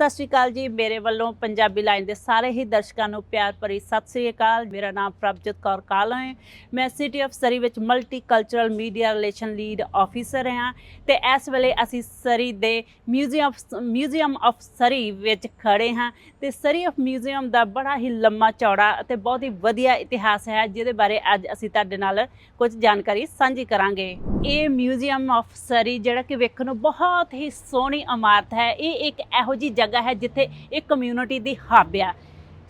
ਸਤਿ ਸ਼੍ਰੀ ਅਕਾਲ ਜੀ। ਮੇਰੇ ਵੱਲੋਂ ਪੰਜਾਬੀ ਲਾਈਨ ਦੇ ਸਾਰੇ ਹੀ ਦਰਸ਼ਕਾਂ ਨੂੰ ਪਿਆਰ ਭਰੀ ਸਤਿ ਸ਼੍ਰੀ ਅਕਾਲ। ਮੇਰਾ ਨਾਮ ਪ੍ਰਭਜੋਤ ਕੌਰ ਕਾਲਾ ਹੈ। ਮੈਂ ਸਿਟੀ ਆਫ ਸਰੀ ਵਿੱਚ multicultural media relation lead officer ਹਾਂ ਤੇ ਇਸ ਵੇਲੇ ਅਸੀਂ ਸਰੀ ਦੇ ਮਿਊਜ਼ੀਅਮ ਮਿਊਜ਼ੀਅਮ ਆਫ ਸਰੀ ਵਿੱਚ ਖੜੇ ਹਾਂ ਤੇ ਸਰੀ ਆਫ ਮਿਊਜ਼ੀਅਮ ਦਾ ਬੜਾ ਹੀ ਲੰਮਾ ਚੌੜਾ ਅਤੇ ਬਹੁਤ ਹੀ ਵਧੀਆ ਇਤਿਹਾਸ ਹੈ, ਜਿਹਦੇ ਬਾਰੇ ਅੱਜ ਅਸੀਂ ਤੁਹਾਡੇ ਨਾਲ ਕੁਝ ਜਾਣਕਾਰੀ ਸਾਂਝੀ ਕਰਾਂਗੇ। ਇਹ ਮਿਊਜ਼ੀਅਮ ਆਫ ਸਰੀ ਜਿਹੜਾ ਕਿ ਵੇਖਣ ਨੂੰ ਬਹੁਤ ਹੀ ਸੋਹਣੀ ਇਮਾਰਤ ਹੈ। ਇਹ ਇੱਕ ਇਹੋ ਜੀ ਜਗ੍ਹਾ ਹੈ ਜਿੱਥੇ ਇਹ ਕਮਿਊਨਿਟੀ ਦੀ ਹੱਬ ਆ।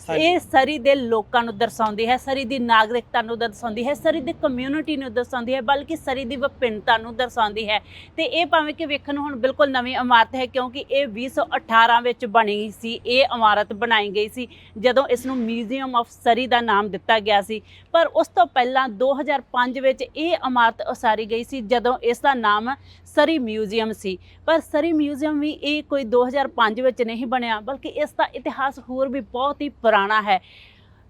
ਇਹ ਸਰੀ ਦੇ ਲੋਕਾਂ ਨੂੰ ਦਰਸਾਉਂਦੀ ਹੈ, ਸਰੀ ਦੀ ਨਾਗਰਿਕਤਾ ਨੂੰ ਦਰਸਾਉਂਦੀ ਹੈ, ਸਰੀ ਦੀ ਕਮਿਊਨਿਟੀ ਨੂੰ ਦਰਸਾਉਂਦੀ ਹੈ, ਬਲਕਿ ਸਰੀ ਦੀ ਵਿਭਿੰਨਤਾ ਨੂੰ ਦਰਸਾਉਂਦੀ ਹੈ। ਤੇ ਇਹ ਭਾਵੇਂ ਕਿ ਵੇਖਣ ਨੂੰ ਹੁਣ ਬਿਲਕੁਲ ਨਵੀਂ ਇਮਾਰਤ ਹੈ, ਕਿਉਂਕਿ ਇਹ 2018 ਵਿੱਚ ਬਣੀ ਸੀ, ਇਹ ਇਮਾਰਤ ਬਣਾਈ ਗਈ ਸੀ, ਜਦੋਂ ਇਸ ਨੂੰ ਮਿਊਜ਼ੀਅਮ ਆਫ ਸਰੀ ਦਾ ਨਾਮ ਦਿੱਤਾ ਗਿਆ ਸੀ। ਪਰ ਉਸ ਤੋਂ ਪਹਿਲਾਂ 2005 ਵਿੱਚ ਇਹ ਇਮਾਰਤ ਉਸਾਰੀ ਗਈ ਸੀ, ਜਦੋਂ ਇਸ ਦਾ ਨਾਮ ਸਰੀ ਮਿਊਜ਼ੀਅਮ ਸੀ। ਪਰ ਸਰੀ ਮਿਊਜ਼ੀਅਮ ਵੀ ਇਹ ਕੋਈ 2005 ਵਿੱਚ ਨਹੀਂ ਬਣਿਆ, ਬਲਕਿ ਇਸ ਦਾ ਇਤਿਹਾਸ ਹੋਰ ਵੀ ਬਹੁਤ ਹੀ ਪੁਰਾਣਾ ਹੈ।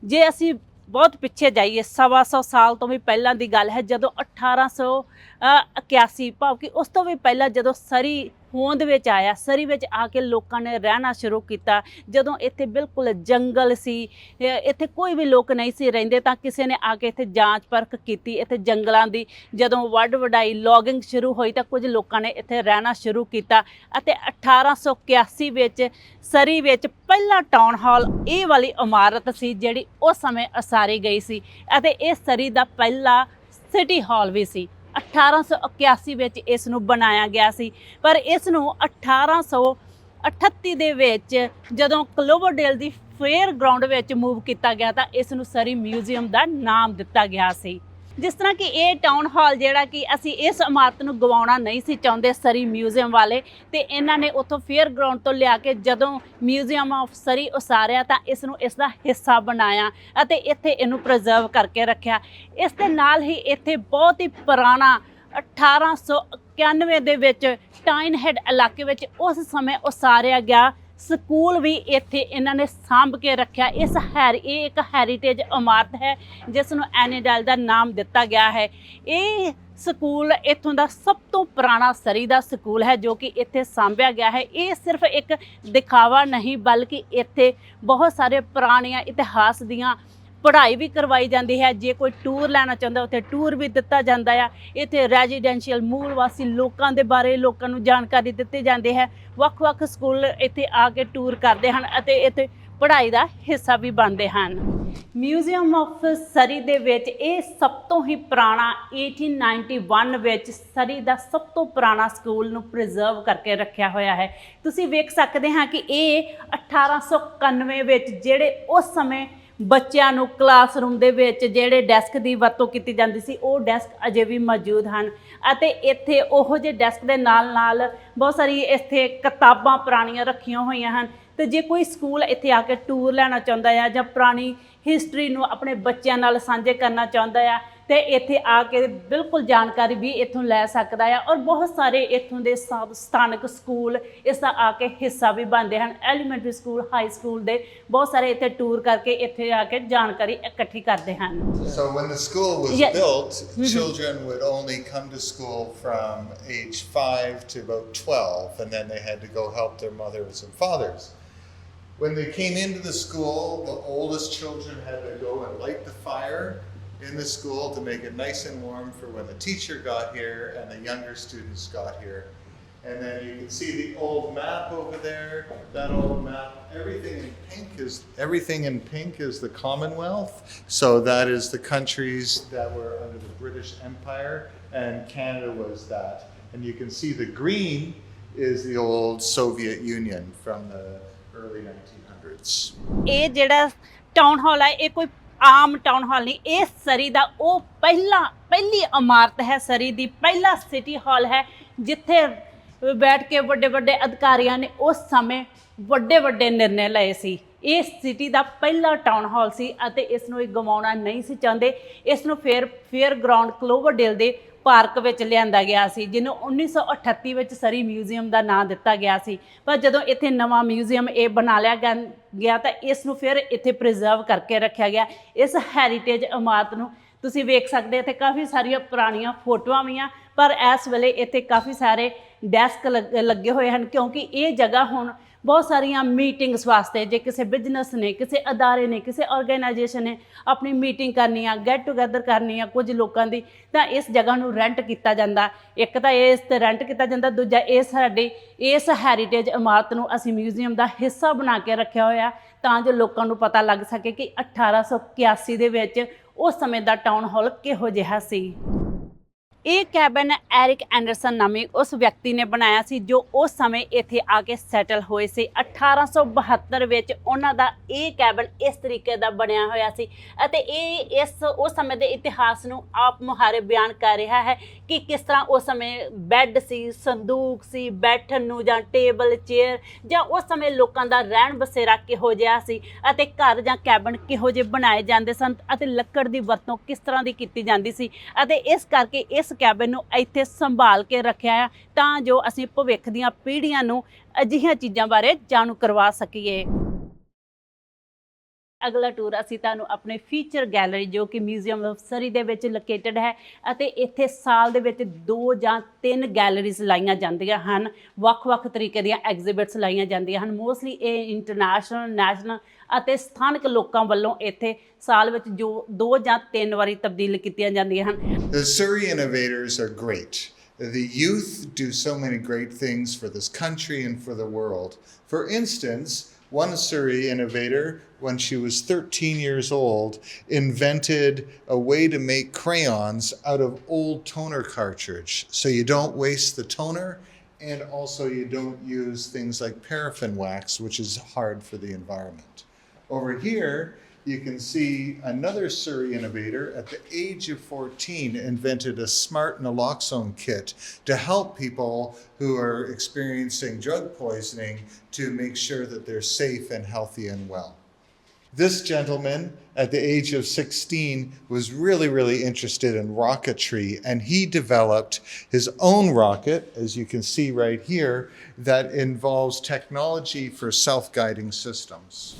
ਜੇ ਅਸੀਂ ਬਹੁਤ ਪਿੱਛੇ ਜਾਈਏ, ਸਵਾ ਸੌ ਸਾਲ ਤੋਂ ਵੀ ਪਹਿਲਾਂ ਦੀ ਗੱਲ ਹੈ, ਜਦੋਂ 1881 ਭਾਵ ਕਿ ਉਸ ਤੋਂ ਵੀ ਪਹਿਲਾਂ ਜਦੋਂ ਸਰੀ ਹੋਂਦ ਵਿੱਚ ਆਇਆ, ਸਰੀ ਵਿੱਚ ਆ ਕੇ ਲੋਕਾਂ ਨੇ ਰਹਿਣਾ ਸ਼ੁਰੂ ਕੀਤਾ। ਜਦੋਂ ਇੱਥੇ ਬਿਲਕੁਲ ਜੰਗਲ ਸੀ ਇੱਥੇ ਕੋਈ ਵੀ ਲੋਕ ਨਹੀਂ ਸੀ ਰਹਿੰਦੇ ਤਾਂ ਕਿਸੇ ਨੇ ਆ ਕੇ ਇੱਥੇ ਜਾਂਚ ਪਰਖ ਕੀਤੀ, ਇੱਥੇ ਜੰਗਲਾਂ ਦੀ ਜਦੋਂ ਵੱਡ ਵਡਾਈ ਲੌਗਿੰਗ ਸ਼ੁਰੂ ਹੋਈ ਤਾਂ ਕੁਝ ਲੋਕਾਂ ਨੇ ਇੱਥੇ ਰਹਿਣਾ ਸ਼ੁਰੂ ਕੀਤਾ ਅਤੇ 1881 ਵਿੱਚ ਸਰੀ ਵਿੱਚ ਪਹਿਲਾ ਟਾਊਨ ਹਾਲ ਇਹ ਵਾਲੀ ਇਮਾਰਤ ਸੀ ਜਿਹੜੀ ਉਸ ਸਮੇਂ ਅਸਾਰੀ ਗਈ ਸੀ ਅਤੇ ਇਹ ਸਰੀ ਦਾ ਪਹਿਲਾ ਸਿਟੀ ਹਾਲ ਵੀ ਸੀ। 1881 ਵਿੱਚ ਇਸ ਨੂੰ ਬਣਾਇਆ ਗਿਆ ਸੀ। ਪਰ ਇਸ ਨੂੰ 1838 ਦੇ ਵਿੱਚ ਜਦੋਂ ਕਲੋਵਰਡੇਲ ਦੀ ਫੇਅਰ ਗਰਾਊਂਡ ਵਿੱਚ ਮੂਵ ਕੀਤਾ ਗਿਆ ਤਾਂ ਇਸ ਨੂੰ ਸਰੀ ਮਿਊਜ਼ੀਅਮ ਦਾ ਨਾਮ ਦਿੱਤਾ ਗਿਆ ਸੀ। ਜਿਸ ਤਰ੍ਹਾਂ ਕਿ ਇਹ ਟਾਊਨ ਹਾਲ ਜਿਹੜਾ ਕਿ ਅਸੀਂ ਇਸ ਇਮਾਰਤ ਨੂੰ ਗਵਾਉਣਾ ਨਹੀਂ ਸੀ ਚਾਹੁੰਦੇ ਸਰੀ ਮਿਊਜ਼ੀਅਮ ਵਾਲੇ, ਤੇ ਇਹਨਾਂ ਨੇ ਉੱਥੋਂ ਫੇਅਰ ਗਰਾਊਂਡ ਤੋਂ ਲਿਆ ਕੇ ਜਦੋਂ ਮਿਊਜ਼ੀਅਮ ਆਫ ਸਰੀ ਉਸਾਰਿਆ ਤਾਂ ਇਸ ਨੂੰ ਇਸ ਦਾ ਹਿੱਸਾ ਬਣਾਇਆ ਅਤੇ ਇੱਥੇ ਇਹਨੂੰ ਪ੍ਰੀਜ਼ਰਵ ਕਰਕੇ ਰੱਖਿਆ। ਇਸ ਦੇ ਨਾਲ ਹੀ ਇੱਥੇ ਬਹੁਤ ਹੀ ਪੁਰਾਣਾ 1891 ਦੇ ਵਿੱਚ ਟਾਈਨ ਹੈਡ ਇਲਾਕੇ ਵਿੱਚ ਉਸ ਸਮੇਂ ਉਸਾਰਿਆ ਗਿਆ ਸਕੂਲ ਵੀ ਇੱਥੇ ਇਹਨਾਂ ਨੇ ਸਾਂਭ ਕੇ ਰੱਖਿਆ। ਇਸ ਹੈਰ, ਇਹ ਇੱਕ ਹੈਰੀਟੇਜ ਇਮਾਰਤ ਹੈ, ਜਿਸ ਨੂੰ ਐਨੀਡਲ ਦਾ ਨਾਮ ਦਿੱਤਾ ਗਿਆ ਹੈ। ਇਹ ਸਕੂਲ ਇੱਥੋਂ ਦਾ ਸਭ ਤੋਂ ਪੁਰਾਣਾ ਸਰੀ ਦਾ ਸਕੂਲ ਹੈ, ਜੋ ਕਿ ਇੱਥੇ ਸਾਂਭਿਆ ਗਿਆ ਹੈ। ਇਹ ਸਿਰਫ ਇੱਕ ਦਿਖਾਵਾ ਨਹੀਂ, ਬਲਕਿ ਇੱਥੇ ਬਹੁਤ ਸਾਰੇ ਪੁਰਾਣੀਆਂ ਇਤਿਹਾਸ ਦੀਆਂ ਪੜ੍ਹਾਈ ਵੀ ਕਰਵਾਈ ਜਾਂਦੀ ਹੈ। ਜੇ ਕੋਈ ਟੂਰ ਲੈਣਾ ਚਾਹੁੰਦਾ, ਉੱਥੇ ਟੂਰ ਵੀ ਦਿੱਤਾ ਜਾਂਦਾ ਆ। ਇੱਥੇ ਰੈਜ਼ੀਡੈਂਸ਼ੀਅਲ ਮੂਲ ਵਾਸੀ ਲੋਕਾਂ ਦੇ ਬਾਰੇ ਲੋਕਾਂ ਨੂੰ ਜਾਣਕਾਰੀ ਦਿੱਤੀ ਜਾਂਦੀ ਹੈ। ਵੱਖ-ਵੱਖ ਸਕੂਲ ਇੱਥੇ ਆ ਕੇ ਟੂਰ ਕਰਦੇ ਹਨ ਅਤੇ ਇੱਥੇ ਪੜ੍ਹਾਈ ਦਾ ਹਿੱਸਾ ਵੀ ਬਣਦੇ ਹਨ। ਮਿਊਜ਼ੀਅਮ ਆਫ ਸਰੀ ਦੇ ਵਿੱਚ ਇਹ ਸਭ ਤੋਂ ਹੀ ਪੁਰਾਣਾ 1891 ਵਿੱਚ ਸਰੀ ਦਾ ਸਭ ਤੋਂ ਪੁਰਾਣਾ ਸਕੂਲ ਨੂੰ ਪ੍ਰੀਜ਼ਰਵ ਕਰਕੇ ਰੱਖਿਆ ਹੋਇਆ ਹੈ। ਤੁਸੀਂ ਵੇਖ ਸਕਦੇ ਹਾਂ ਕਿ ਇਹ 1891 ਵਿੱਚ ਜਿਹੜੇ ਉਸ ਸਮੇਂ ਬੱਚਿਆਂ ਨੂੰ ਕਲਾਸਰੂਮ ਦੇ ਵਿੱਚ ਜਿਹੜੇ ਡੈਸਕ ਦੀ ਵਰਤੋਂ ਕੀਤੀ ਜਾਂਦੀ ਸੀ, ਉਹ ਡੈਸਕ ਅਜੇ ਵੀ ਮੌਜੂਦ ਹਨ। ਅਤੇ ਇੱਥੇ ਉਹੋ ਜਿਹੇ ਡੈਸਕ ਦੇ ਨਾਲ ਨਾਲ ਬਹੁਤ ਸਾਰੀ ਇੱਥੇ ਕਿਤਾਬਾਂ ਪੁਰਾਣੀਆਂ ਰੱਖੀਆਂ ਹੋਈਆਂ ਹਨ। ਤੇ ਜੇ ਕੋਈ ਸਕੂਲ ਇੱਥੇ ਆ ਕੇ ਟੂਰ ਲੈਣਾ ਚਾਹੁੰਦਾ ਆ ਜਾਂ ਪੁਰਾਣੀ ਹਿਸਟਰੀ ਨੂੰ ਆਪਣੇ ਬੱਚਿਆਂ ਨਾਲ ਸਾਂਝੇ ਕਰਨਾ ਚਾਹੁੰਦਾ ਆ ਤੇ ਇੱਥੇ ਆ ਕੇ ਬਿਲਕੁਲ ਜਾਣਕਾਰੀ ਵੀ ਇੱਥੋਂ ਲੈ ਸਕਦਾ ਆ ਔਰ ਬਹੁਤ ਸਾਰੇ ਇੱਥੋਂ ਦੇ ਸਥਾ- ਸਥਾਨਕ ਸਕੂਲ ਇਸ ਦਾ ਆ ਕੇ ਹਿੱਸਾ ਵੀ ਬਣਦੇ ਹਨ ਐਲੀਮੈਂਟਰੀ ਸਕੂਲ ਹਾਈ ਸਕੂਲ ਦੇ ਬਹੁਤ ਸਾਰੇ ਇੱਥੇ ਟੂਰ ਕਰਕੇ ਇੱਥੇ ਆ ਕੇ ਜਾਣਕਾਰੀ ਇਕੱਠੀ ਕਰਦੇ ਹਨ So when the school was Yeah. built, children would only come to school from age five to about 12, and then they had to go help their mothers and fathers. When they came into the school, the oldest children had to go and light the fire in the school to make it nice and warm for when the teacher got here and the younger students got here. And then you can see the old map over there. That old map, everything in pink is everything in pink is the Commonwealth. So that is the countries that were under the British Empire, and Canada was that. And you can see the green is the old Soviet Union from the early 1900s. ਇਹ ਜਿਹੜਾ town hall ਹੈ ਇਹ ਕੋਈ ਆਮ town hall ਨਹੀਂ, ਇਹ ਸਰੀ ਦਾ ਉਹ ਪਹਿਲਾ, ਪਹਿਲੀ ਇਮਾਰਤ ਹੈ ਸਰੀ ਦੀ, ਪਹਿਲਾ ਸਿਟੀ ਹਾਲ ਹੈ, ਜਿੱਥੇ ਬੈਠ ਕੇ ਵੱਡੇ ਵੱਡੇ ਅਧਿਕਾਰੀਆਂ ਨੇ ਉਸ ਸਮੇਂ ਵੱਡੇ ਵੱਡੇ ਨਿਰਣੇ ਲਏ ਸੀ। ਇਹ ਸਿਟੀ ਦਾ ਪਹਿਲਾ ਟਾਊਨ ਹਾਲ ਸੀ ਅਤੇ ਇਸ ਨੂੰ ਇਹ ਗਵਾਉਣਾ ਨਹੀਂ ਸੀ ਚਾਹੁੰਦੇ। ਇਸ ਨੂੰ ਫੇਰ ਫੇਅਰ ਗਰਾਊਂਡ ਕਲੋਵਰਡੇਲ ਦੇ ਪਾਰਕ ਵਿੱਚ ਲਿਆਂਦਾ ਗਿਆ ਸੀ, ਜਿਹਨੂੰ 1938 ਵਿੱਚ ਸਰੀ ਮਿਊਜ਼ੀਅਮ ਦਾ ਨਾਂ ਦਿੱਤਾ ਗਿਆ ਸੀ। ਪਰ ਜਦੋਂ ਇੱਥੇ ਨਵਾਂ ਮਿਊਜ਼ੀਅਮ ਇਹ ਬਣਾ ਲਿਆ ਗਿਆ- ਗਿਆ ਤਾਂ ਇਸ ਨੂੰ ਫਿਰ ਇੱਥੇ ਪ੍ਰੀਜ਼ਰਵ ਕਰਕੇ ਰੱਖਿਆ ਗਿਆ। ਇਸ ਹੈਰੀਟੇਜ ਇਮਾਰਤ ਨੂੰ ਤੁਸੀਂ ਵੇਖ ਸਕਦੇ ਇੱਥੇ ਕਾਫੀ ਸਾਰੀਆਂ ਪੁਰਾਣੀਆਂ ਫੋਟੋਆਂ ਵੀ ਆ, ਪਰ ਇਸ ਵੇਲੇ ਇੱਥੇ ਕਾਫੀ ਸਾਰੇ ਡੈਸਕ ਲੱਗੇ ਹੋਏ ਹਨ, ਕਿਉਂਕਿ ਇਹ ਜਗ੍ਹਾ ਹੁਣ ਬਹੁਤ ਸਾਰੀਆਂ ਮੀਟਿੰਗਸ ਵਾਸਤੇ, ਜੇ ਕਿਸੇ ਬਿਜ਼ਨਸ ਨੇ, ਕਿਸੇ ਅਦਾਰੇ ਨੇ, ਕਿਸੇ ਆਰਗੇਨਾਈਜੇਸ਼ਨ ਨੇ ਆਪਣੀ ਮੀਟਿੰਗ ਕਰਨੀ ਆ ਗੈਟ ਟੂਗੇਦਰ ਕਰਨੀ ਆ ਕੁਝ ਲੋਕਾਂ ਦੀ, ਤਾਂ ਇਸ ਜਗ੍ਹਾ ਨੂੰ ਰੈਂਟ ਕੀਤਾ ਜਾਂਦਾ। ਇੱਕ ਤਾਂ ਇਸ ਤੇ ਰੈਂਟ ਕੀਤਾ ਜਾਂਦਾ, ਦੂਜਾ ਇਹ ਸਾਡੀ, ਇਸ ਹੈਰੀਟੇਜ ਇਮਾਰਤ ਨੂੰ ਅਸੀਂ ਮਿਊਜ਼ੀਅਮ ਦਾ ਹਿੱਸਾ ਬਣਾ ਕੇ ਰੱਖਿਆ ਹੋਇਆ, ਤਾਂ ਜੋ ਲੋਕਾਂ ਨੂੰ ਪਤਾ ਲੱਗ ਸਕੇ ਕਿ 1881 ਦੇ ਵਿੱਚ ਉਸ ਸਮੇਂ ਦਾ ਟਾਊਨ ਹਾਲ ਕਿਹੋ ਜਿਹਾ ਸੀ। ਇਹ ਕੈਬਨ ਐਰਿਕ ਐਂਡਰਸਨ ਨਾਮੀ ਉਸ ਵਿਅਕਤੀ ਨੇ ਬਣਾਇਆ ਸੀ ਜੋ ਉਸ ਸਮੇਂ ਇੱਥੇ ਆ ਕੇ ਸੈਟਲ ਹੋਏ ਸੀ। 1872 ਵਿੱਚ ਉਹਨਾਂ ਦਾ ਇਹ ਕੈਬਨ ਇਸ ਤਰੀਕੇ ਦਾ ਬਣਿਆ ਹੋਇਆ ਸੀ ਅਤੇ ਇਹ ਇਸ ਉਸ ਸਮੇਂ ਦੇ ਇਤਿਹਾਸ ਨੂੰ ਆਪ ਮੁਹਾਰੇ ਬਿਆਨ ਕਰ ਰਿਹਾ ਹੈ ਕਿ ਕਿਸ ਤਰ੍ਹਾਂ ਉਸ ਸਮੇਂ ਬੈੱਡ ਸੀ, ਸੰਦੂਕ ਸੀ, ਬੈਠਣ ਨੂੰ ਜਾਂ ਟੇਬਲ, ਚੇਅਰ ਜਾਂ ਉਸ ਸਮੇਂ ਲੋਕਾਂ ਦਾ ਰਹਿਣ ਬਸੇਰਾ ਕਿਹੋ ਜਿਹਾ ਸੀ ਅਤੇ ਘਰ ਜਾਂ ਕੈਬਨ ਕਿਹੋ ਜਿਹੇ ਬਣਾਏ ਜਾਂਦੇ ਸਨ ਅਤੇ ਲੱਕੜ ਦੀ ਵਰਤੋਂ ਕਿਸ ਤਰ੍ਹਾਂ ਦੀ ਕੀਤੀ ਜਾਂਦੀ ਸੀ ਅਤੇ ਇਸ ਕਰਕੇ ਇਸ ਕੈਬਨ ਨੂੰ ਇੱਥੇ ਸੰਭਾਲ ਕੇ ਰੱਖਿਆ ਆ ਤਾਂ ਜੋ ਅਸੀਂ ਭਵਿੱਖ ਦੀਆਂ ਪੀੜ੍ਹੀਆਂ ਨੂੰ ਅਜਿਹੀਆਂ ਚੀਜ਼ਾਂ ਬਾਰੇ ਜਾਣੂ ਕਰਵਾ ਸਕੀਏ। ਅਗਲਾ ਟੂਰ ਅਸੀਂ ਤੁਹਾਨੂੰ ਆਪਣੇ ਫੀਚਰ ਗੈਲਰੀ ਜੋ ਕਿ ਮਿਊਜ਼ੀਅਮ ਆਫ ਸਰੀ ਦੇ ਵਿੱਚ ਲੋਕੇਟਡ ਹੈ ਅਤੇ ਇੱਥੇ ਸਾਲ ਦੇ ਵਿੱਚ ਦੋ ਜਾਂ ਤਿੰਨ ਗੈਲਰੀਜ਼ ਲਾਈਆਂ ਜਾਂਦੀਆਂ ਹਨ ਵੱਖ-ਵੱਖ ਤਰੀਕੇ ਦੀਆਂ ਐਗਜ਼ਿਬਿਟਸ ਲਾਈਆਂ ਜਾਂਦੀਆਂ ਹਨ ਮੋਸਟਲੀ ਇਹ ਇੰਟਰਨੈਸ਼ਨਲ ਨੈਸ਼ਨਲ ਅਤੇ ਸਥਾਨਕ ਲੋਕਾਂ ਵੱਲੋਂ ਇੱਥੇ ਸਾਲ ਵਿੱਚ ਜੋ ਦੋ ਜਾਂ ਤਿੰਨ ਵਾਰੀ ਤਬਦੀਲ ਕੀਤੀਆਂ ਜਾਂਦੀਆਂ ਹਨ The Surrey innovators are great. The youth do so many great things for this country and for the world. For instance, one Surrey innovator, when she was 13 years old, invented a way to make crayons out of old toner cartridge. So you don't waste the toner and also you don't use things like paraffin wax, which is hard for the environment. Over here, you can see another Surrey innovator at the age of 14 invented a smart naloxone kit to help people who are experiencing drug poisoning to make sure that they're safe and healthy and well. This gentleman, at the age of 16, was really, really interested in rocketry, and he developed his own rocket, as you can see right here, that involves technology for self guiding systems.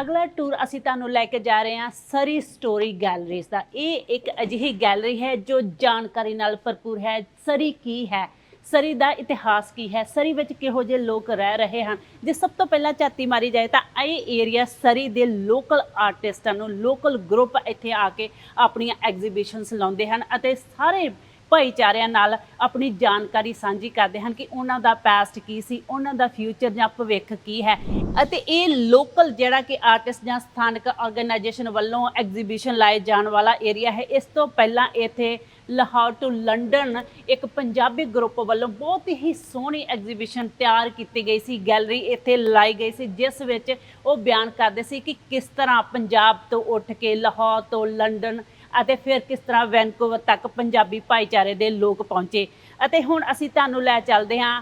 ਅਗਲਾ tour ਅਸੀਂ ਤੁਹਾਨੂੰ ਲੈ ਕੇ ਜਾ ਰਹੇ ਹਾਂ ਸਰੀ story galleries ਦਾ। ਇਹ ਇੱਕ ਅਜਿਹੀ ਗੈਲਰੀ ਹੈ ਜੋ ਜਾਣਕਾਰੀ ਨਾਲ ਭਰਪੂਰ ਹੈ। ਸਰੀ ਕੀ ਹੈ? ਸਰੀ ਦਾ ਇਤਿਹਾਸ ਕੀ ਹੈ? ਸਰੀ ਵਿੱਚ ਕਿਹੋ ਜਿਹੇ ਲੋਕ ਰਹਿ ਰਹੇ ਹਨ? ਜੇ ਸਭ ਤੋਂ ਪਹਿਲਾਂ ਝਾਤੀ ਮਾਰੀ ਜਾਏ ਤਾਂ ਇਹ ਏਰੀਆ ਸਰੀ ਦੇ ਲੋਕਲ ਆਰਟਿਸਟਾਂ ਨੂੰ ਲੋਕਲ ਗਰੁੱਪ ਇੱਥੇ ਆ ਕੇ ਆਪਣੀਆਂ ਐਗਜ਼ੀਬਿਸ਼ਨਸ ਲਾਉਂਦੇ ਹਨ ਅਤੇ ਸਾਰੇ ਭਾਈਚਾਰਿਆਂ ਨਾਲ ਆਪਣੀ ਜਾਣਕਾਰੀ ਸਾਂਝੀ ਕਰਦੇ ਹਨ ਕਿ ਉਹਨਾਂ ਦਾ ਪਾਸਟ ਕੀ ਸੀ, ਉਹਨਾਂ ਦਾ ਫਿਊਚਰ ਜਾਂ ਭਵਿੱਖ ਕੀ ਹੈ। ਅਤੇ ਇਹ ਲੋਕਲ ਜਿਹੜਾ ਕਿ ਆਰਟਿਸਟ ਜਾਂ ਸਥਾਨਕ ਆਰਗੇਨਾਈਜੇਸ਼ਨ ਵੱਲੋਂ ਐਗਜ਼ੀਬਿਸ਼ਨ ਲਾਏ ਜਾਣ ਵਾਲਾ ਏਰੀਆ ਹੈ। ਇਸ ਤੋਂ ਪਹਿਲਾਂ ਇੱਥੇ ਲਾਹੌਰ ਟੂ ਲੰਡਨ ਇੱਕ ਪੰਜਾਬੀ ਗਰੁੱਪ ਵੱਲੋਂ ਬਹੁਤ ਹੀ ਸੋਹਣੀ ਐਗਜ਼ੀਬਿਸ਼ਨ ਤਿਆਰ ਕੀਤੀ ਗਈ ਸੀ। ਗੈਲਰੀ ਇੱਥੇ ਲਾਈ ਗਈ ਸੀ, ਜਿਸ ਵਿੱਚ ਉਹ ਬਿਆਨ ਕਰਦੇ ਸੀ ਕਿ ਕਿਸ ਤਰ੍ਹਾਂ ਪੰਜਾਬ ਤੋਂ ਉੱਠ ਕੇ ਲਾਹੌਰ ਤੋਂ ਲੰਡਨ ਅਤੇ ਫਿਰ ਕਿਸ ਤਰ੍ਹਾਂ ਵੈਨਕੂਵਰ ਤੱਕ ਪੰਜਾਬੀ ਭਾਈਚਾਰੇ ਦੇ ਲੋਕ ਪਹੁੰਚੇ। ਅਤੇ ਹੁਣ ਅਸੀਂ ਤੁਹਾਨੂੰ ਲੈ ਚੱਲਦੇ ਹਾਂ।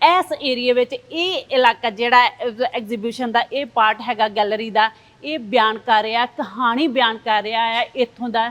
ਇਸ ਏਰੀਆ ਵਿੱਚ ਇਹ ਇਲਾਕਾ ਜਿਹੜਾ ਐਗਜ਼ੀਬਿਸ਼ਨ ਦਾ, ਇਹ ਪਾਰਟ ਹੈਗਾ ਗੈਲਰੀ ਦਾ। ਇਹ ਬਿਆਨ ਕਰ ਰਿਹਾ, ਕਹਾਣੀ ਬਿਆਨ ਕਰ ਰਿਹਾ ਹੈ ਇੱਥੋਂ ਦਾ।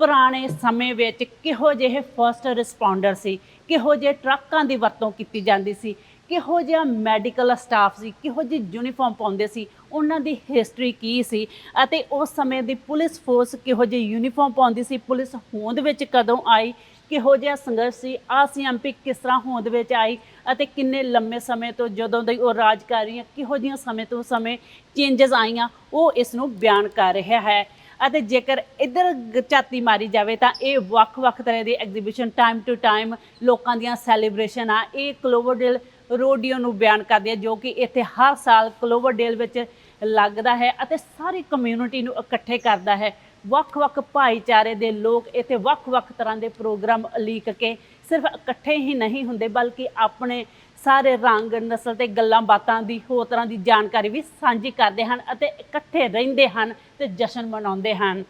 ਪੁਰਾਣੇ ਸਮੇਂ ਵਿੱਚ ਕਿਹੋ ਜਿਹੇ ਫਰਸਟ ਰਿਸਪੌਂਡਰ ਸੀ, ਕਿਹੋ ਜਿਹੇ ਟਰੱਕਾਂ ਦੀ ਵਰਤੋਂ ਕੀਤੀ ਜਾਂਦੀ ਸੀ, ਕਿਹੋ ਜਿਹਾ ਮੈਡੀਕਲ ਸਟਾਫ ਸੀ, ਕਿਹੋ ਜਿਹੀ ਯੂਨੀਫਾਰਮ ਪਾਉਂਦੇ ਸੀ ਉਹਨਾਂ ਦੀ ਹਿਸਟਰੀ ਕੀ ਸੀ? ਅਤੇ ਉਸ ਸਮੇਂ ਦੀ ਪੁਲਿਸ ਫੋਰਸ ਕਿਹੋ ਜਿਹੀ ਯੂਨੀਫਾਰਮ ਪਾਉਂਦੀ ਸੀ? ਪੁਲਿਸ ਹੋਂਦ ਵਿੱਚ ਕਦੋਂ ਆਈ? ਕਿਹੋ ਜਿਹਾ ਸੰਘਰਸ਼ ਸੀ? ਆਸੀਐਮਪੀ ਕਿਸ ਤਰ੍ਹਾਂ ਹੋਂਦ ਵਿੱਚ ਆਈ? ਅਤੇ ਕਿੰਨੇ ਲੰਮੇ ਸਮੇਂ ਤੋਂ ਜਦੋਂ ਦੀ ਉਹ ਰਾਜ ਕਰ ਰਹੀਆਂ ਕਿਹੋ ਜਿਹੀਆਂ ਸਮੇਂ ਤੋਂ ਸਮੇਂ ਚੇਂਜਸ ਆਈਆਂ, ਉਹ ਇਸ ਨੂੰ ਬਿਆਨ ਕਰ ਰਿਹਾ ਹੈ। ਅਤੇ ਜੇਕਰ ਇੱਧਰ ਝਾਤੀ ਮਾਰੀ ਜਾਵੇ ਤਾਂ ਇਹ ਵੱਖ-ਵੱਖ ਤਰ੍ਹਾਂ ਦੀ ਐਗਜ਼ੀਬਿਸ਼ਨ ਟਾਈਮ ਟੂ ਟਾਈਮ ਲੋਕਾਂ ਦੀਆਂ ਸੈਲੀਬ੍ਰੇਸ਼ਨ ਆ। ਇਹ ਕਲੋਵਰਡੇਲ ਰੋਡੀਓ ਨੂੰ ਬਿਆਨ ਕਰਦੀ ਹੈ ਜੋ ਕਿ ਇੱਥੇ ਹਰ ਸਾਲ ਕਲੋਵਰਡੇਲ ਵਿੱਚ ਲੱਗਦਾ ਹੈ ਅਤੇ ਸਾਰੀ ਕਮਿਊਨਿਟੀ ਨੂੰ ਇਕੱਠੇ ਕਰਦਾ ਹੈ। ਵੱਖ-ਵੱਖ ਭਾਈਚਾਰੇ ਦੇ ਲੋਕ ਇੱਥੇ ਵੱਖ-ਵੱਖ ਤਰ੍ਹਾਂ ਦੇ ਪ੍ਰੋਗਰਾਮ ਉਲੀਕ ਕੇ ਸਿਰਫ ਇਕੱਠੇ ਹੀ ਨਹੀਂ ਹੁੰਦੇ, ਬਲਕਿ ਆਪਣੇ ਸਾਰੇ ਰੰਗ, ਨਸਲ ਤੇ ਗੱਲਾਂ ਬਾਤਾਂ ਦੀ ਹੋਰ ਤਰ੍ਹਾਂ ਦੀ ਜਾਣਕਾਰੀ ਵੀ ਸਾਂਝੀ ਕਰਦੇ ਹਨ ਅਤੇ ਇਕੱਠੇ ਰਹਿੰਦੇ ਹਨ ਤੇ ਜਸ਼ਨ ਮਨਾਉਂਦੇ ਹਨ।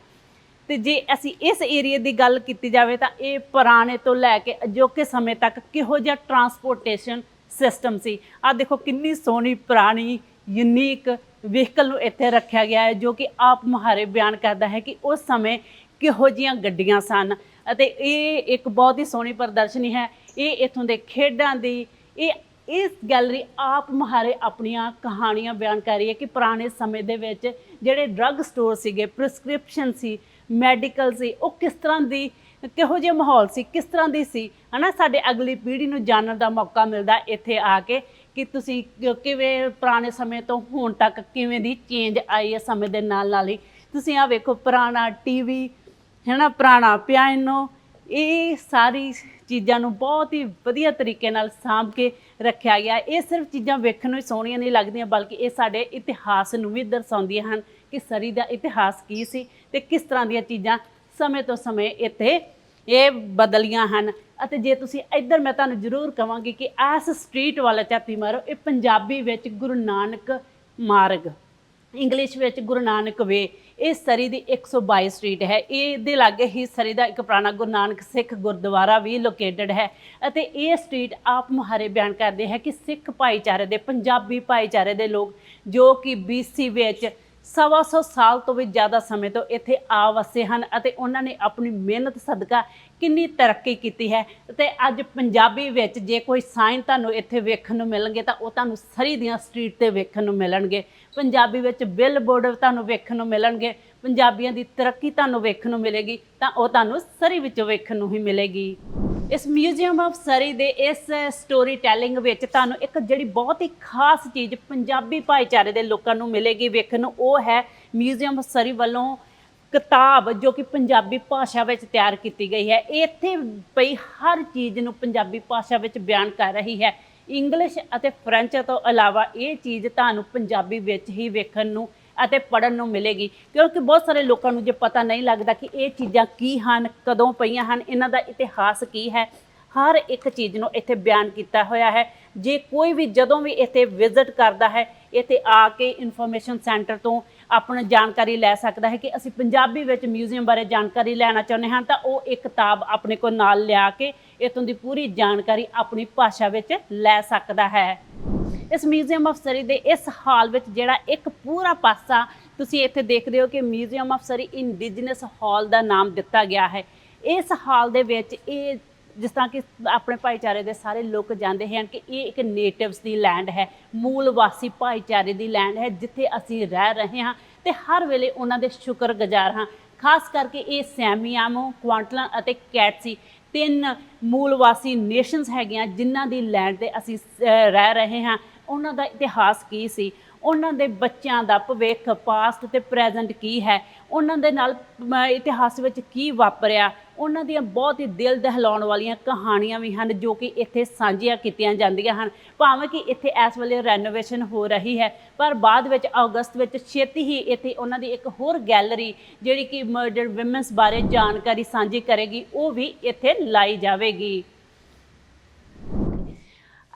ਤੇ ਜੇ ਅਸੀਂ ਇਸ ਏਰੀਆ ਦੀ ਗੱਲ ਕੀਤੀ ਜਾਵੇ ਤਾਂ ਇਹ ਪੁਰਾਣੇ ਤੋਂ ਲੈ ਕੇ ਅਜੋਕੇ ਸਮੇਂ ਤੱਕ ਕਿਹੋ ਜਿਹਾ ਟਰਾਂਸਪੋਰਟੇਸ਼ਨ ਸਿਸਟਮ ਸੀ। ਆ ਦੇਖੋ ਕਿੰਨੀ ਸੋਹਣੀ, ਪੁਰਾਣੀ ਯੂਨੀਕ ਵਹੀਕਲ ਨੂੰ ਇੱਥੇ ਰੱਖਿਆ ਗਿਆ ਹੈ, ਜੋ ਕਿ ਆਪ ਮੁਹਾਰੇ ਬਿਆਨ ਕਰਦਾ ਹੈ ਕਿ ਉਸ ਸਮੇਂ ਕਿਹੋ ਜੀਆਂ ਗੱਡੀਆਂ ਸਨ। ਅਤੇ ਇਹ ਇੱਕ ਬਹੁਤ ਹੀ ਸੋਹਣੀ ਪ੍ਰਦਰਸ਼ਨੀ ਹੈ। ਇਹ ਇਥੋਂ ਦੇ ਖੇਡਾਂ ਦੀ, ਇਹ, ਇਸ ਗੈਲਰੀ ਆਪ ਮੁਹਾਰੇ ਆਪਣੀਆਂ ਕਹਾਣੀਆਂ ਬਿਆਨ ਕਰ ਰਹੀ ਹੈ ਕਿ ਪੁਰਾਣੇ ਸਮੇਂ ਦੇ ਵਿੱਚ ਜਿਹੜੇ ਡਰੱਗ ਸਟੋਰ ਸੀਗੇ ਪ੍ਰਿਸਕ੍ਰਿਪਸ਼ਨ ਸੀ ਮੈਡੀਕਲ ਸੀ, ਉਹ ਕਿਸ ਤਰ੍ਹਾਂ ਦੀ ਕਿਹੋ ਜਿਹਾ ਮਾਹੌਲ ਸੀ, ਕਿਸ ਤਰ੍ਹਾਂ ਦੀ ਸੀ? ਹਨਾ, ਸਾਡੇ ਅਗਲੀ ਪੀੜ੍ਹੀ ਨੂੰ ਜਾਣਨ ਦਾ ਮੌਕਾ ਮਿਲਦਾ ਇੱਥੇ ਆ ਕੇ ਕਿ ਤੁਸੀਂ ਕਿਵੇਂ ਪੁਰਾਣੇ ਸਮੇਂ ਤੋਂ ਹੁਣ ਤੱਕ ਕਿਵੇਂ ਦੀ ਚੇਂਜ ਆਈ ਹੈ ਸਮੇਂ ਦੇ ਨਾਲ ਨਾਲ ਹੀ? ਤੁਸੀਂ ਆ ਵੇਖੋ, ਪੁਰਾਣਾ ਟੀਵੀ ਹੈ ਨਾ ਪੁਰਾਣਾ ਪਿਆਨੋ ਇਹ ਸਾਰੀ ਚੀਜ਼ਾਂ ਨੂੰ ਬਹੁਤ ਹੀ ਵਧੀਆ ਤਰੀਕੇ ਨਾਲ ਸਾਂਭ ਕੇ ਰੱਖਿਆ ਗਿਆ। ਇਹ ਸਿਰਫ ਚੀਜ਼ਾਂ ਵੇਖਣ ਨੂੰ ਹੀ ਸੋਹਣੀਆਂ ਨਹੀਂ ਲੱਗਦੀਆਂ, ਬਲਕਿ ਇਹ ਸਾਡੇ ਇਤਿਹਾਸ ਨੂੰ ਵੀ ਦਰਸਾਉਂਦੀਆਂ ਹਨ ਕਿ ਸਰੀ ਦਾ ਇਤਿਹਾਸ ਕੀ ਸੀ ਤੇ ਕਿਸ ਤਰ੍ਹਾਂ ਦੀਆਂ ਚੀਜ਼ਾਂ ਸਮੇਂ ਤੋਂ ਸਮੇਂ ਇੱਥੇ ਇਹ ਬਦਲੀਆਂ ਹਨ। ਅਤੇ ਜੇ ਤੁਸੀਂ ਇੱਧਰ ਮੈਂ ਤੁਹਾਨੂੰ ਜ਼ਰੂਰ ਕਹਾਂਗੀ ਕਿ ਇਸ ਸਟਰੀਟ ਵਾਲਾ ਝਾਤੀ ਮਾਰੋ, ਇਹ ਪੰਜਾਬੀ ਵਿੱਚ ਗੁਰੂ ਨਾਨਕ ਮਾਰਗ, ਇੰਗਲਿਸ਼ ਵਿੱਚ ਗੁਰੂ ਨਾਨਕ ਵੇ। ਇਹ ਸਰੀ ਦੀ 122 ਸਟਰੀਟ ਹੈ। ਇਹਦੇ ਲਾਗੇ ਹੀ ਸਰੀ ਦਾ ਇੱਕ ਪੁਰਾਣਾ ਗੁਰੂ ਨਾਨਕ ਸਿੱਖ ਗੁਰਦੁਆਰਾ ਵੀ ਲੋਕੇਟਡ ਹੈ। ਅਤੇ ਇਹ ਸਟਰੀਟ ਆਪ ਮੁਹਾਰੇ ਬਿਆਨ ਕਰਦੇ ਹੈ ਕਿ ਸਿੱਖ ਭਾਈਚਾਰੇ ਦੇ, ਪੰਜਾਬੀ ਭਾਈਚਾਰੇ ਦੇ ਲੋਕ ਜੋ ਕਿ BC ਵਿੱਚ ਸਵਾ ਸੌ ਸਾਲ ਤੋਂ ਵੀ ਜ਼ਿਆਦਾ ਸਮੇਂ ਤੋਂ ਇੱਥੇ ਆ ਵਸੇ ਹਨ ਅਤੇ ਉਹਨਾਂ ਨੇ ਆਪਣੀ ਮਿਹਨਤ, ਸਦਕਾ ਕਿੰਨੀ ਤਰੱਕੀ ਕੀਤੀ ਹੈ ਤੇ ਅੱਜ ਪੰਜਾਬੀ ਵਿੱਚ ਜੇ ਕੋਈ ਸਾਈਨ ਤੁਹਾਨੂੰ ਇੱਥੇ ਵੇਖਣ ਨੂੰ ਮਿਲਣਗੇ ਤਾਂ ਉਹ ਤੁਹਾਨੂੰ ਸਰੀ ਦੀਆਂ ਸਟਰੀਟ ਤੇ ਵੇਖਣ ਨੂੰ ਮਿਲਣਗੇ। ਪੰਜਾਬੀ ਵਿੱਚ ਬਿਲਬੋਰਡ ਤੁਹਾਨੂੰ ਵੇਖਣ ਨੂੰ ਮਿਲਣਗੇ, ਪੰਜਾਬੀਆਂ ਦੀ ਤਰੱਕੀ ਤੁਹਾਨੂੰ ਵੇਖਣ ਨੂੰ ਮਿਲੇਗੀ ਤਾਂ ਉਹ ਤੁਹਾਨੂੰ ਸਰੀ ਵਿੱਚੋਂ ਵੇਖਣ ਨੂੰ ਹੀ ਮਿਲੇਗੀ। ਇਸ ਮਿਊਜ਼ੀਅਮ ਆਫ ਸਰੀ ਦੇ ਇਸ ਸਟੋਰੀ ਟੈਲਿੰਗ ਵਿੱਚ ਤੁਹਾਨੂੰ ਇੱਕ ਜਿਹੜੀ ਬਹੁਤ ਹੀ ਖਾਸ ਚੀਜ਼ ਪੰਜਾਬੀ ਭਾਈਚਾਰੇ ਦੇ ਲੋਕਾਂ ਨੂੰ ਮਿਲੇਗੀ ਵੇਖਣ ਨੂੰ, ਉਹ ਹੈ ਮਿਊਜ਼ੀਅਮ ਆਫ ਸਰੀ ਵੱਲੋਂ ਕਿਤਾਬ ਜੋ ਕਿ ਪੰਜਾਬੀ ਭਾਸ਼ਾ ਵਿੱਚ ਤਿਆਰ ਕੀਤੀ ਗਈ ਹੈ। ਇੱਥੇ ਪਈ ਹਰ ਚੀਜ਼ ਨੂੰ ਪੰਜਾਬੀ ਭਾਸ਼ਾ ਵਿੱਚ ਬਿਆਨ ਕਰ ਰਹੀ ਹੈ। ਇੰਗਲਿਸ਼ ਅਤੇ ਫ੍ਰੈਂਚ ਤੋਂ ਇਲਾਵਾ ਇਹ ਚੀਜ਼ ਤੁਹਾਨੂੰ ਪੰਜਾਬੀ ਵਿੱਚ ਹੀ ਵੇਖਣ ਨੂੰ ਅਤੇ ਪੜਨ ਨੂੰ ਮਿਲੇਗੀ। ਕਿਉਂਕਿ ਬਹੁਤ ਸਾਰੇ ਲੋਕਾਂ ਨੂੰ ਜੇ ਪਤਾ ਨਹੀਂ ਲੱਗਦਾ ਕਿ ਇਹ ਚੀਜ਼ਾਂ ਕੀ ਹਨ, ਕਦੋਂ ਪਈਆਂ ਹਨ, ਇਹਨਾਂ ਦਾ ਇਤਿਹਾਸ ਕੀ ਹੈ, ਹਰ ਇੱਕ ਚੀਜ਼ ਨੂੰ ਇੱਥੇ ਬਿਆਨ ਕੀਤਾ ਹੋਇਆ ਹੈ। ਜੇ ਕੋਈ ਵੀ ਜਦੋਂ ਵੀ ਇੱਥੇ ਵਿਜ਼ਿਟ ਕਰਦਾ ਹੈ, ਇੱਥੇ ਆ ਕੇ ਇਨਫੋਰਮੇਸ਼ਨ ਸੈਂਟਰ ਤੋਂ ਆਪਣਾ ਜਾਣਕਾਰੀ ਲੈ ਸਕਦਾ ਹੈ ਕਿ ਅਸੀਂ ਪੰਜਾਬੀ ਵਿੱਚ ਮਿਊਜ਼ੀਅਮ ਬਾਰੇ ਜਾਣਕਾਰੀ ਲੈਣਾ ਚਾਹੁੰਦੇ ਹਾਂ, ਤਾਂ ਉਹ ਇੱਕ ਕਿਤਾਬ ਆਪਣੇ ਕੋਲ ਨਾਲ ਲਿਆ ਕੇ ਇਥੋਂ ਦੀ ਪੂਰੀ ਜਾਣਕਾਰੀ ਆਪਣੀ ਭਾਸ਼ਾ ਵਿੱਚ ਲੈ ਸਕਦਾ ਹੈ। ਇਸ ਮਿਊਜ਼ੀਅਮ ਆਫ ਸਰੀ ਦੇ ਇਸ ਹਾਲ ਵਿੱਚ ਜਿਹੜਾ ਇੱਕ ਪੂਰਾ ਪਾਸਾ ਤੁਸੀਂ ਇੱਥੇ ਦੇਖਦੇ ਹੋ ਕਿ museum of Surrey indigenous hall ਦਾ ਨਾਮ ਦਿੱਤਾ ਗਿਆ ਹੈ। ਇਸ ਹਾਲ ਦੇ ਵਿੱਚ ਇਹ ਜਿਸ ਤਰ੍ਹਾਂ ਕਿ ਆਪਣੇ ਭਾਈਚਾਰੇ ਦੇ ਸਾਰੇ ਲੋਕ ਜਾਂਦੇ ਹਨ ਕਿ ਇਹ ਇੱਕ ਨੇਟਿਵਸ ਦੀ ਲੈਂਡ ਹੈ, ਮੂਲ ਵਾਸੀ ਭਾਈਚਾਰੇ ਦੀ ਲੈਂਡ ਹੈ, ਜਿੱਥੇ ਅਸੀਂ ਰਹਿ ਰਹੇ ਹਾਂ ਤੇ ਹਰ ਵੇਲੇ ਉਹਨਾਂ ਦੇ ਸ਼ੁਕਰਗੁਜ਼ਾਰ ਹਾਂ। ਖਾਸ ਕਰਕੇ ਇਹ ਸੈਮੀਆਮੋ, ਕੁਆਂਟਲਾਂ ਅਤੇ ਕੈਟਸੀ ਤਿੰਨ ਮੂਲ ਵਾਸੀ ਨੇਸ਼ਨਸ ਹੈਗੀਆਂ ਜਿਨ੍ਹਾਂ ਦੀ ਲੈਂਡ ਤੇ ਅਸੀਂ ਰਹਿ ਰਹੇ ਹਾਂ। ਉਹਨਾਂ ਦਾ ਇਤਿਹਾਸ ਕੀ ਸੀ? ਉਹਨਾਂ ਦੇ ਬੱਚਿਆਂ ਦਾ ਭਵਿੱਖ ਪਾਸਟ ਤੇ ਪ੍ਰੈਜ਼ੈਂਟ ਕੀ ਹੈ? ਉਹਨਾਂ ਦੇ ਨਾਲ ਇਤਿਹਾਸ ਵਿੱਚ ਕੀ ਵਾਪਰਿਆ? ਉਹਨਾਂ ਦੀਆਂ ਬਹੁਤ ਹੀ ਦਿਲ ਦਹਿਲਾਉਣ ਵਾਲੀਆਂ ਕਹਾਣੀਆਂ ਵੀ ਹਨ ਜੋ ਕਿ ਇੱਥੇ ਸਾਂਝੀਆਂ ਕੀਤੀਆਂ ਜਾਂਦੀਆਂ ਹਨ। ਭਾਵੇਂ ਕਿ ਇੱਥੇ ਇਸ ਵੇਲੇ ਰੈਨੋਵੇਸ਼ਨ ਹੋ ਰਹੀ ਹੈ, ਪਰ ਬਾਅਦ ਵਿੱਚ ਅਗਸਤ ਵਿੱਚ ਛੇਤੀ ਹੀ ਇੱਥੇ ਉਹਨਾਂ ਦੀ ਇੱਕ ਹੋਰ ਗੈਲਰੀ ਜਿਹੜੀ ਕਿ ਮਰਡਰ ਵਿਮਨਸ ਬਾਰੇ ਜਾਣਕਾਰੀ ਸਾਂਝੀ ਕਰੇਗੀ, ਉਹ ਵੀ ਇੱਥੇ ਲਾਈ ਜਾਵੇਗੀ।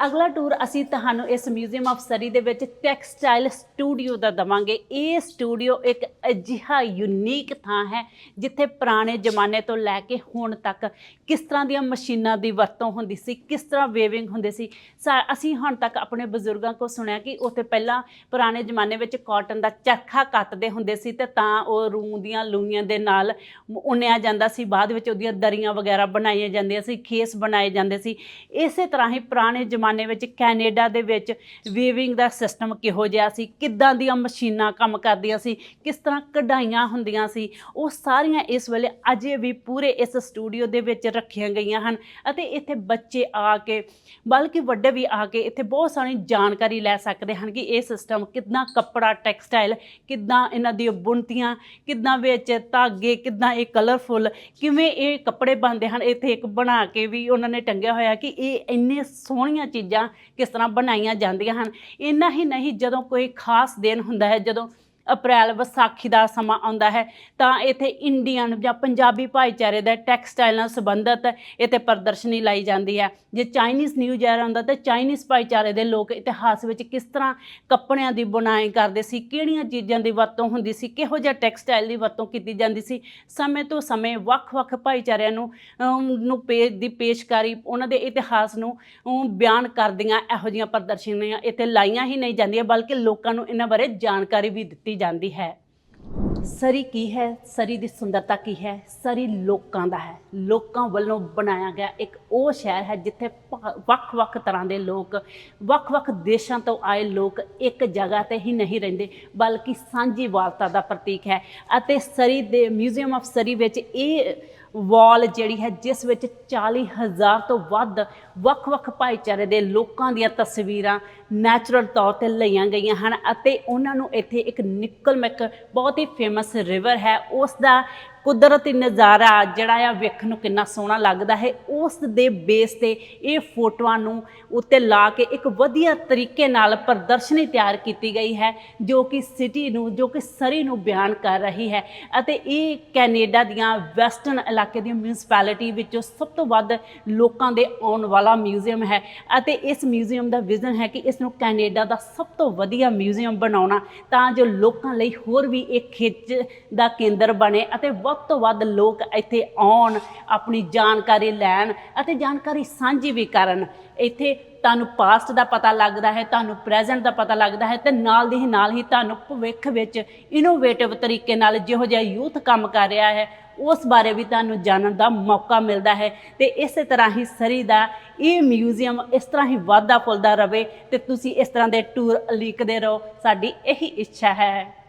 ਅਗਲਾ ਟੂਰ ਅਸੀਂ ਤੁਹਾਨੂੰ ਇਸ ਮਿਊਜ਼ੀਅਮ ਆਫ ਸਰੀ ਦੇ ਵਿੱਚ ਟੈਕਸਟਾਈਲ ਸਟੂਡੀਓ ਦਾ ਦਵਾਂਗੇ। ਇਹ ਸਟੂਡੀਓ ਇੱਕ ਅਜਿਹਾ ਯੂਨੀਕ ਥਾਂ ਹੈ ਜਿੱਥੇ ਪੁਰਾਣੇ ਜ਼ਮਾਨੇ ਤੋਂ ਲੈ ਕੇ ਹੁਣ ਤੱਕ ਕਿਸ ਤਰ੍ਹਾਂ ਦੀਆਂ ਮਸ਼ੀਨਾਂ ਦੀ ਵਰਤੋਂ ਹੁੰਦੀ ਸੀ, ਕਿਸ ਤਰ੍ਹਾਂ ਵੇਵਿੰਗ ਹੁੰਦੀ ਸੀ। ਸਾ- ਅਸੀਂ ਹੁਣ ਤੱਕ ਆਪਣੇ ਬਜ਼ੁਰਗਾਂ ਕੋਲ ਸੁਣਿਆ ਕਿ ਉੱਥੇ ਪਹਿਲਾਂ ਪੁਰਾਣੇ ਜ਼ਮਾਨੇ ਵਿੱਚ ਕਾਟਨ ਦਾ ਚਰਖਾ ਕੱਤਦੇ ਹੁੰਦੇ ਸੀ ਤੇ ਤਾਂ ਉਹ ਰੂੰ ਦੀਆਂ ਲੂਈਆਂ ਦੇ ਨਾਲ ਉਣਿਆ ਜਾਂਦਾ ਸੀ। ਬਾਅਦ ਵਿੱਚ ਉਹਦੀਆਂ ਦਰੀਆਂ ਵਗੈਰਾ ਬਣਾਈਆਂ ਜਾਂਦੀਆਂ ਸੀ, ਖੇਸ ਬਣਾਏ ਜਾਂਦੇ ਸੀ। ਇਸੇ ਤਰ੍ਹਾਂ ਹੀ ਪੁਰਾਣੇ ਜ਼ਮਾਨੇ ਵਿੱਚ ਕੈਨੇਡਾ ਦੇ ਵਿੱਚ ਵੀਵਿੰਗ ਦਾ ਸਿਸਟਮ ਕਿਹੋ ਜਿਹਾ ਸੀ, ਕਿੱਦਾਂ ਦੀਆਂ ਮਸ਼ੀਨਾਂ ਕੰਮ ਕਰਦੀਆਂ ਸੀ, ਕਿਸ ਤਰ੍ਹਾਂ ਕਢਾਈਆਂ ਹੁੰਦੀਆਂ ਸੀ, ਉਹ ਸਾਰੀਆਂ ਇਸ ਵੇਲੇ ਅਜੇ ਵੀ ਪੂਰੇ ਇਸ ਸਟੂਡੀਓ ਦੇ ਵਿੱਚ ਰੱਖੀਆਂ ਗਈਆਂ ਹਨ ਅਤੇ ਇੱਥੇ ਬੱਚੇ ਆ ਕੇ, ਬਲਕਿ ਵੱਡੇ ਵੀ ਆ ਕੇ ਇੱਥੇ ਬਹੁਤ ਸਾਰੀ ਜਾਣਕਾਰੀ ਲੈ ਸਕਦੇ ਹਨ ਕਿ ਇਹ ਸਿਸਟਮ ਕਿੱਦਾਂ ਕੱਪੜਾ ਟੈਕਸਟਾਈਲ ਕਿੱਦਾਂ ਇਹਨਾਂ ਦੀਆਂ ਬੁਣਤੀਆਂ, ਕਿੱਦਾਂ ਵਿੱਚ ਧਾਗੇ, ਕਿੱਦਾਂ ਇਹ ਕਲਰਫੁੱਲ ਕਿਵੇਂ ਇਹ ਕੱਪੜੇ ਬਣਦੇ ਹਨ, ਇੱਥੇ ਇੱਕ ਬਣਾ ਕੇ ਵੀ ਉਹਨਾਂ ਨੇ ਟੰਗਿਆ ਹੋਇਆ ਕਿ ਇਹ ਇੰਨੇ ਸੋਹਣੀਆਂ ਚੀਜ਼ਾਂ ਕਿਸ ਤਰ੍ਹਾਂ ਬਣਾਈਆਂ ਜਾਂਦੀਆਂ ਹਨ। ਇੰਨਾ ਹੀ ਨਹੀਂ, ਜਦੋਂ ਕੋਈ ਖਾਸ ਦਿਨ ਹੁੰਦਾ ਹੈ, ਜਦੋਂ ਅਪ੍ਰੈਲ ਵਿਸਾਖੀ ਦਾ ਸਮਾਂ ਆਉਂਦਾ ਹੈ ਤਾਂ ਇੱਥੇ ਇੰਡੀਅਨ ਜਾਂ ਪੰਜਾਬੀ ਭਾਈਚਾਰੇ ਦਾ ਟੈਕਸਟਾਈਲ ਨਾਲ ਸੰਬੰਧਿਤ ਇੱਥੇ ਪ੍ਰਦਰਸ਼ਨੀ ਲਾਈ ਜਾਂਦੀ ਹੈ। ਜੇ ਚਾਈਨੀਜ਼ ਨਿਊ ਈਅਰ ਆਉਂਦਾ ਤਾਂ ਚਾਈਨੀਜ਼ ਭਾਈਚਾਰੇ ਦੇ ਲੋਕ ਇਤਿਹਾਸ ਵਿੱਚ ਕਿਸ ਤਰ੍ਹਾਂ ਕੱਪੜਿਆਂ ਦੀ ਬੁਣਾਈ ਕਰਦੇ ਸੀ ਕਿਹੜੀਆਂ ਚੀਜ਼ਾਂ ਦੀ ਵਰਤੋਂ ਹੁੰਦੀ ਸੀ ਕਿਹੋ ਜਿਹਾ ਟੈਕਸਟਾਈਲ ਦੀ ਵਰਤੋਂ ਕੀਤੀ ਜਾਂਦੀ ਸੀ ਸਮੇਂ ਤੋਂ ਸਮੇਂ ਵੱਖ-ਵੱਖ ਭਾਈਚਾਰਿਆਂ ਨੂੰ ਅਮ, ਨੂੰ ਪੇਜ ਦੀ ਪੇਸ਼ਕਾਰੀ ਉਹਨਾਂ ਦੇ ਇਤਿਹਾਸ ਨੂੰ ਬਿਆਨ ਕਰਦੀਆਂ ਇਹੋ ਜਿਹੀਆਂ ਪ੍ਰਦਰਸ਼ਨੀਆਂ ਇੱਥੇ ਲਾਈਆਂ ਹੀ ਨਹੀਂ ਜਾਂਦੀਆਂ ਬਲਕਿ ਲੋਕਾਂ ਨੂੰ ਇਹਨਾਂ ਬਾਰੇ ਜਾਣਕਾਰੀ ਵੀ ਦਿੱਤੀ ਜਾਂਦੀ ਹੈ। ਸਰੀ ਕੀ ਹੈ? ਸਰੀ ਦੀ ਸੁੰਦਰਤਾ ਕੀ ਹੈ? ਸਰੀ ਲੋਕਾਂ ਦਾ ਹੈ। ਲੋਕਾਂ ਵੱਲੋਂ ਬਣਾਇਆ ਗਿਆ ਇੱਕ ਉਹ ਸ਼ਹਿਰ ਹੈ ਜਿੱਥੇ ਵੱਖ-ਵੱਖ ਤਰ੍ਹਾਂ ਦੇ ਲੋਕ, ਵੱਖ-ਵੱਖ ਦੇਸ਼ਾਂ ਤੋਂ ਆਏ ਲੋਕ ਇੱਕ ਜਗ੍ਹਾ ਤੇ ਹੀ ਨਹੀਂ ਰਹਿੰਦੇ, ਬਲਕਿ ਸਾਂਝੀ ਸਾਂਝੀਵਾਲਤਾ ਦਾ ਪ੍ਰਤੀਕ ਹੈ। ਅਤੇ ਸਰੀ ਦੇ ਮਿਊਜ਼ੀਅਮ ਆਫ ਸਰੀ ਵਿੱਚ ਇਹ ਵਾਲ ਜਿਹੜੀ ਹੈ, ਜਿਸ ਵਿੱਚ 40000 ਤੋਂ ਵੱਧ ਵੱਖ-ਵੱਖ ਭਾਈਚਾਰੇ ਦੇ ਲੋਕਾਂ ਦੀਆਂ ਤਸਵੀਰਾਂ ਨੈਚੁਰਲ ਤੌਰ ਤੇ ਲਈਆਂ ਗਈਆਂ ਹਨ ਅਤੇ ਉਹਨਾਂ ਨੂੰ ਇੱਥੇ ਇੱਕ ਨਿਕਲਮੈਕ ਬਹੁਤ ਹੀ ਫੇਮਸ ਰਿਵਰ ਹੈ। ਉਸ ਦਾ ਕੁਦਰਤੀ ਨਜ਼ਾਰਾ ਜਿਹੜਾ ਆ ਵੇਖਣ ਨੂੰ ਕਿੰਨਾ ਸੋਹਣਾ ਲੱਗਦਾ ਹੈ, ਉਸ ਦੇ ਬੇਸ ਤੇ ਇਹ ਫੋਟੋਆਂ ਨੂੰ ਉੱਤੇ ਲਾ ਕੇ ਇੱਕ ਵਧੀਆ ਤਰੀਕੇ ਨਾਲ ਪ੍ਰਦਰਸ਼ਨੀ ਤਿਆਰ ਕੀਤੀ ਗਈ ਹੈ, ਜੋ ਕਿ ਸਿਟੀ ਨੂੰ, ਜੋ ਕਿ ਸਰੀ ਨੂੰ ਬਿਆਨ ਕਰ ਰਹੀ ਹੈ ਅਤੇ ਇਹ ਕੈਨੇਡਾ ਦੀਆਂ ਵੈਸਟਰਨ ਇਲਾਕੇ ਦੀ ਮਿਊਨਿਸਪੈਲਿਟੀ ਵਿੱਚੋਂ ਸਭ ਤੋਂ ਵੱਧ ਲੋਕਾਂ ਦੇ ਆਉਣ ਵਾਲਾ ਮਿਊਜ਼ੀਅਮ ਹੈ ਅਤੇ ਇਸ ਮਿਊਜ਼ੀਅਮ ਦਾ ਵਿਜ਼ਨ ਹੈ ਕਿ ਇਸ ਨੂੰ ਕੈਨੇਡਾ ਦਾ ਸਭ ਤੋਂ ਵਧੀਆ ਮਿਊਜ਼ੀਅਮ ਬਣਾਉਣਾ ਤਾਂ ਜੋ ਲੋਕਾਂ ਲਈ ਹੋਰ ਵੀ ਇੱਕ ਖਿੱਚ ਦਾ ਕੇਂਦਰ ਬਣੇ ਅਤੇ ਵੱਧ ਤੋਂ ਵੱਧ ਲੋਕ ਇੱਥੇ ਆਉਣ, ਆਪਣੀ ਜਾਣਕਾਰੀ ਲੈਣ ਅਤੇ ਜਾਣਕਾਰੀ ਸਾਂਝੀ ਵੀ ਕਰਨ। ਇੱਥੇ ਤੁਹਾਨੂੰ ਪਾਸਟ ਦਾ ਪਤਾ ਲੱਗਦਾ ਹੈ, ਤੁਹਾਨੂੰ ਪ੍ਰੈਜ਼ੈਂਟ ਦਾ ਪਤਾ ਲੱਗਦਾ ਹੈ ਤੇ ਨਾਲ ਦੀ ਨਾਲ ਹੀ ਤੁਹਾਨੂੰ ਭਵਿੱਖ ਵਿੱਚ ਇਨੋਵੇਟਿਵ ਤਰੀਕੇ ਨਾਲ ਜਿਹੋ ਜਿਹਾ ਯੂਥ ਕੰਮ ਕਰ ਰਿਹਾ ਹੈ, ਉਸ ਬਾਰੇ ਵੀ ਤੁਹਾਨੂੰ ਜਾਣਨ ਦਾ ਮੌਕਾ ਮਿਲਦਾ ਹੈ। ਤੇ ਇਸੇ ਤਰ੍ਹਾਂ ਹੀ ਸਰੀ ਦਾ ਇਹ ਮਿਊਜ਼ੀਅਮ ਇਸ ਤਰ੍ਹਾਂ ਹੀ ਵਾਧਾ ਫੁੱਲਦਾ ਰਵੇ ਤੇ ਤੁਸੀਂ ਇਸ ਤਰ੍ਹਾਂ ਦੇ ਟੂਰ ਉਲੀਕਦੇ ਰਹੋ। ਸਾਡੀ ਇਹੀ ਇੱਛਾ ਹੈ।